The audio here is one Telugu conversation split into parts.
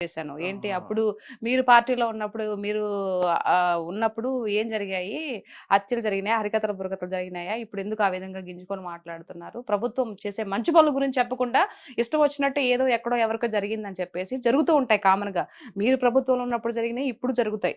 చేశాను. ఏంటి. అప్పుడు మీరు పార్టీలో ఉన్నప్పుడు మీరు ఉన్నప్పుడు ఏం జరిగాయి? హత్యలు జరిగినాయా? హరికథల బురకథలు జరిగినాయా? ఇప్పుడు ఎందుకు ఆ విధంగా గింజుకొని మాట్లాడుతున్నారు? ప్రభుత్వం చేసే మంచి పనుల గురించి చెప్పకుండా ఇష్టం వచ్చినట్టు ఏదో ఎక్కడో ఎవరికో జరిగిందని చెప్పేసి జరుగుతూ ఉంటాయి కామన్గా మీరు ప్రభుత్వంలో ఉన్నప్పుడు జరిగినాయి ఇప్పుడు జరుగుతాయి.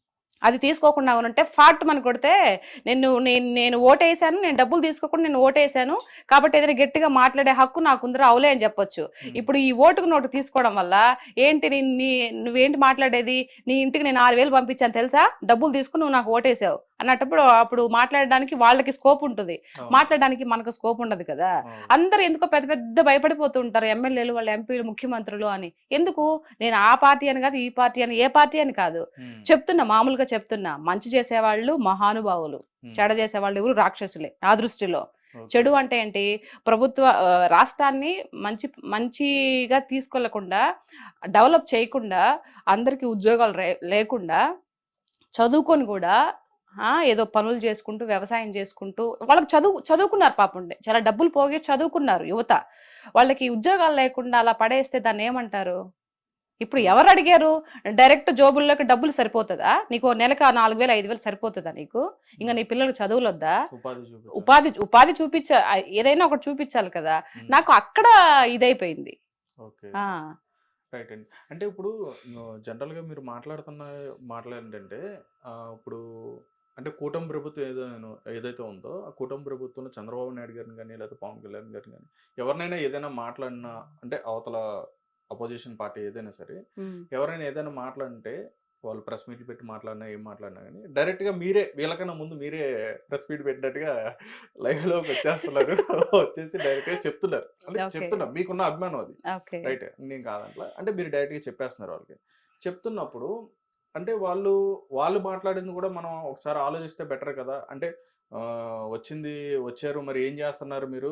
అది తీసుకోకుండా ఉంటే ఫాట్ మన కొడితే నేను నేను నేను ఓటేసాను నేను డబ్బులు తీసుకోకుండా నేను ఓటేసాను కాబట్టి ఏదైనా గట్టిగా మాట్లాడే హక్కు నాకు ఉందిరా అవులే అని చెప్పొచ్చు. ఇప్పుడు ఈ ఓటుకు నోటు తీసుకోవడం వల్ల ఏంటి నీ- నువ్వేంటి మాట్లాడేది? నీ ఇంటికి నేను ఆరు వేలు పంపించాను తెలుసా? డబ్బులు తీసుకుని నువ్వు నాకు ఓటేసావు. అన్నప్పుడు అప్పుడు మాట్లాడడానికి వాళ్ళకి స్కోప్ ఉంటుంది. మాట్లాడడానికి మనకు స్కోప్ ఉండదు కదా. అందరూ ఎందుకో పెద్ద పెద్ద భయపడిపోతూ ఉంటారు. ఎమ్మెల్యేలు వాళ్ళ ఎంపీలు ముఖ్యమంత్రులు అని. ఎందుకు? నేను ఆ పార్టీ అని కాదు ఈ పార్టీ అని ఏ పార్టీ అని కాదు. చెప్తున్నా మామూలుగా చెప్తున్నా. మంచి చేసేవాళ్ళు మహానుభావులు. చెడ చేసేవాళ్ళు ఎవరు? రాక్షసులే నా దృష్టిలో. చెడు అంటే ఏంటి? ప్రభుత్వ రాష్ట్రాన్ని మంచి మంచిగా తీసుకెళ్ళకుండా డెవలప్ చేయకుండా అందరికీ ఉద్యోగాలు లేకుండా చదువుకొని కూడా ఏదో పనులు చేసుకుంటూ వ్యవసాయం చేసుకుంటూ వాళ్ళకి చదువు చదువుకున్నారు పాపం చాలా డబ్బులు పోగే చదువుకున్నారు యువత. వాళ్ళకి ఉద్యోగాలు లేకుండా అలా పడేస్తే దాన్ని ఏమంటారు? ఇప్పుడు ఎవరు అడిగారు? డైరెక్ట్ జోబుల్లోకి డబ్బులు సరిపోతుందా? నీకు నెలకు నాలుగు వేలు ఐదు వేలు సరిపోతుందా నీకు? ఇంకా నీ పిల్లలకు చదువులు వద్దా ఉపాధి. ఉపాధి చూపించ ఏదైనా ఒకటి చూపించాలి కదా. నాకు అక్కడ ఇదైపోయింది. రైట్ అండి. అంటే ఇప్పుడు జనరల్గా మీరు మాట్లాడుతున్న మాటలు ఏంటంటే ఆ, ఇప్పుడు అంటే కూటమి ప్రభుత్వం ఏదైనా ఏదైతే ఉందో ఆ కూటమి ప్రభుత్వంలో చంద్రబాబు నాయుడు గారిని కానీ లేదా పవన్ కళ్యాణ్ గారిని కానీ ఎవరినైనా ఏదైనా మాట్లాడినా అంటే అవతల అపోజిషన్ పార్టీ ఏదైనా సరే. ఎవరైనా ఏదైనా మాట్లాడితే వాళ్ళు ప్రెస్ మీట్లు పెట్టి మాట్లాడినా ఏం మాట్లాడినా కానీ డైరెక్ట్గా మీరే వీళ్ళకన్నా ముందు మీరే ప్రెస్ మీట్ పెట్టినట్టుగా లైవ్లోకి వచ్చేస్తున్నారు. వచ్చేసి డైరెక్ట్గా చెప్తున్నారు. అంటే. చెప్తున్నారు మీకున్న అభిమానం అది. రైట్ నేను కాదంట్లా. అంటే మీరు డైరెక్ట్గా చెప్పేస్తున్నారు వాళ్ళకి. చెప్తున్నప్పుడు అంటే వాళ్ళు వాళ్ళు మాట్లాడింది కూడా మనం ఒకసారి ఆలోచిస్తే బెటర్ కదా. అంటే వచ్చింది వచ్చారు మరి ఏం చేస్తున్నారు మీరు?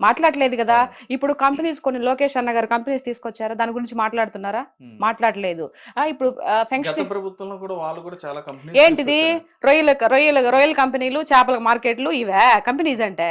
మాట్లాడలేదు కదా. ఇప్పుడు కంపెనీస్ కొన్ని లోకేష్ అన్న గారు కంపెనీస్ తీసుకొచ్చారా? దాని గురించి మాట్లాడుతున్నారా. మాట్లాడలేదు. ఆ, ఇప్పుడు ఆ, గత ఫంక్షన్ ప్రభుత్వంలో కూడా వాళ్ళు కూడా చాలా కంపెనీస్ ఏంటిది? రొయ్యల రొయ్యల రొయ్యల కంపెనీలు చేపల మార్కెట్లు ఇవే కంపెనీస్ అంటే.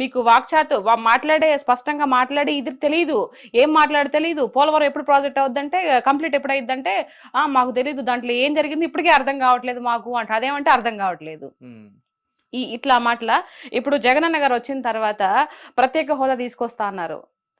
మీకు వాక్చాతు మాట్లాడే స్పష్టంగా మాట్లాడి ఇది తెలియదు ఏం మాట్లాడి తెలియదు పోలవరం ఎప్పుడు ప్రాజెక్ట్ అవుద్దంటే కంప్లీట్ ఎప్పుడు అయిద్దంటే ఆ మాకు తెలియదు దాంట్లో ఏం జరిగింది ఇప్పటికే అర్థం కావట్లేదు మాకు అంటే అదేమంటే అర్థం కావట్లేదు. ఈ ఇట్లా మాటల ఇప్పుడు జగనన్న గారు వచ్చిన తర్వాత ప్రత్యేక హోదా తీసుకొస్తా అన్నారు.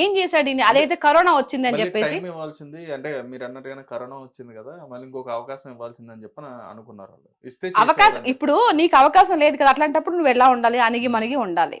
ఏం చేశాడు? అదైతే కరోనా వచ్చింది అని మళ్ళీ చెప్పేసి ఇవ్వాల్సింది. అంటే మీరు అన్నట్టుగానే కరోనా వచ్చింది కదా మళ్ళీ ఇంకొక అవకాశం ఇవ్వాల్సింది అని చెప్పి అనుకున్నారు ఇస్తే అవకాశం. ఇప్పుడు నీకు అవకాశం లేదు కదా అట్లాంటప్పుడు నువ్వు ఎలా ఉండాలి? అణిగి మణిగి ఉండాలి.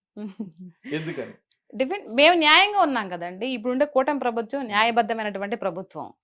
ఎందుకని? మేము న్యాయంగా ఉన్నాం కదండి. ఇప్పుడు ఉండే కూటమి ప్రభుత్వం న్యాయబద్ధమైనటువంటి ప్రభుత్వం.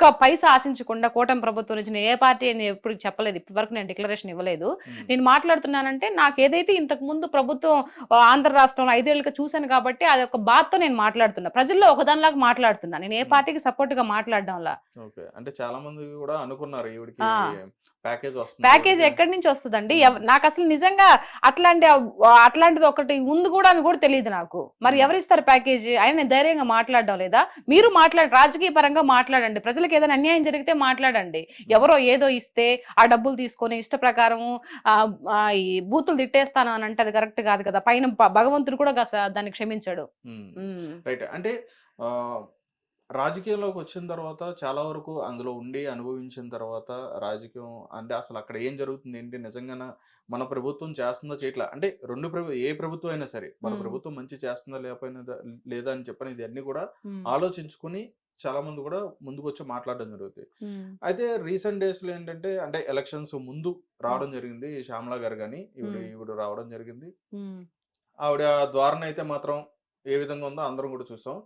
ఒక్క పైసా ఆశించకుండా కూటమి ప్రభుత్వం నుంచి నేను ఏ పార్టీ అని ఎప్పుడు చెప్పలేదు ఇప్పటి వరకు నేను డిక్లరేషన్ ఇవ్వలేదు. నేను మాట్లాడుతున్నానంటే నాకు ఏదైతే ఇంతకు ముందు ప్రభుత్వం ఆంధ్ర రాష్ట్రంలో ఐదేళ్ళుగా చూశాను కాబట్టి అది ఒక బాధతో నేను మాట్లాడుతున్నా. ప్రజల్లో ఒకదానిలాగా మాట్లాడుతున్నా. నేను ఏ. పార్టీకి సపోర్ట్గా మాట్లాడడంలా ఓకే. అంటే చాలా మంది కూడా అనుకున్నారు. ప్యాకేజ్. ఎక్కడి నుంచి వస్తుందండి? నాకు అసలు నిజంగా అట్లాంటి అట్లాంటిది ఒకటి ఉంది కూడా అని కూడా తెలియదు నాకు. మరి. ఎవరిస్తారు ప్యాకేజీ? ఆయన ధైర్యంగా మాట్లాడడం లేదా? మీరు మాట్లాడ రాజకీయ పరంగా మాట్లాడండి. ప్రజలకు ఏదైనా అన్యాయం జరిగితే మాట్లాడండి. ఎవరో ఏదో ఇస్తే ఆ డబ్బులు తీసుకొని ఇష్ట ప్రకారం ఈ బూతులు తిట్టేస్తాను అని అంటే అది కరెక్ట్ కాదు కదా. పైన భగవంతుడు కూడా దాన్ని క్షమించాడు. రైట్. అంటే ఆ, రాజకీయాల్లోకి వచ్చిన తర్వాత చాలా వరకు అందులో ఉండి అనుభవించిన తర్వాత రాజకీయం అంటే అసలు అక్కడ ఏం జరుగుతుంది ఏంటి? నిజంగానే మన ప్రభుత్వం చేస్తుందా చేయట్లా? అంటే రెండు ప్రభు ఏ ప్రభుత్వం అయినా సరే మన. ప్రభుత్వం మంచి చేస్తుందా లేకపోయినా లేదా అని చెప్పని ఇది అన్ని కూడా. ఆలోచించుకుని చాలా మంది కూడా ముందుకు వచ్చి మాట్లాడడం జరుగుతుంది. అయితే రీసెంట్ డేస్లో ఏంటంటే అంటే ఎలక్షన్స్ ముందు రావడం జరిగింది. శ్యామలా గారు కానీ. ఈవిడ రావడం జరిగింది. ఆవిడ ద్వారాన అయితే మాత్రం ఏ విధంగా ఉందో అందరం కూడా చూసాం.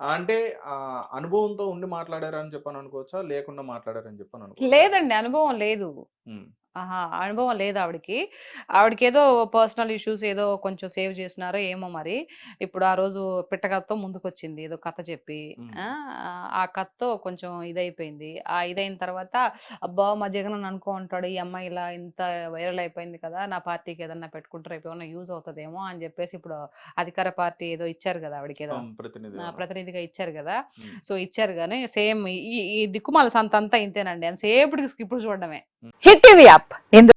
అంటే ఆ అనుభవంతో ఉండి మాట్లాడారని చెప్పని అనుకోవచ్చా? లేకుండా మాట్లాడారని చెప్పని లేదండి. అనుభవం లేదు. ఆహా! అనుభవం లేదు ఆవిడకి. ఆవిడకి ఏదో పర్సనల్ ఇష్యూస్ ఏదో కొంచెం సేవ్ చేసినారో ఏమో మరి. ఇప్పుడు ఆ రోజు పిట్టకథతో ముందుకు వచ్చింది ఏదో కథ చెప్పి. ఆ, ఆ కథతో కొంచెం ఇదైపోయింది. ఆ ఇదైన తర్వాత అబ్బా! మా జగన్ నన్ను అనుకో ఉంటాడు ఈ అమ్మాయి ఇలా ఇంత వైరల్ అయిపోయింది కదా నా పార్టీకి ఏదన్నా పెట్టుకుంటే రేపు ఏమన్నా యూజ్ అవుతుందేమో అని చెప్పేసి ఇప్పుడు అధికార పార్టీ ఏదో ఇచ్చారు కదా ఆవిడకి ఏదో. ప్రతినిధి ఆ, ప్రతినిధిగా ఇచ్చారు కదా. సో ఇచ్చారు కానీ సేమ్ ఈ ఈ దిక్కుమాల సంత అంతా ఇంతేనండి. అని సేపటికి ఇప్పుడు చూడడమే. Hit TV app. ఇందు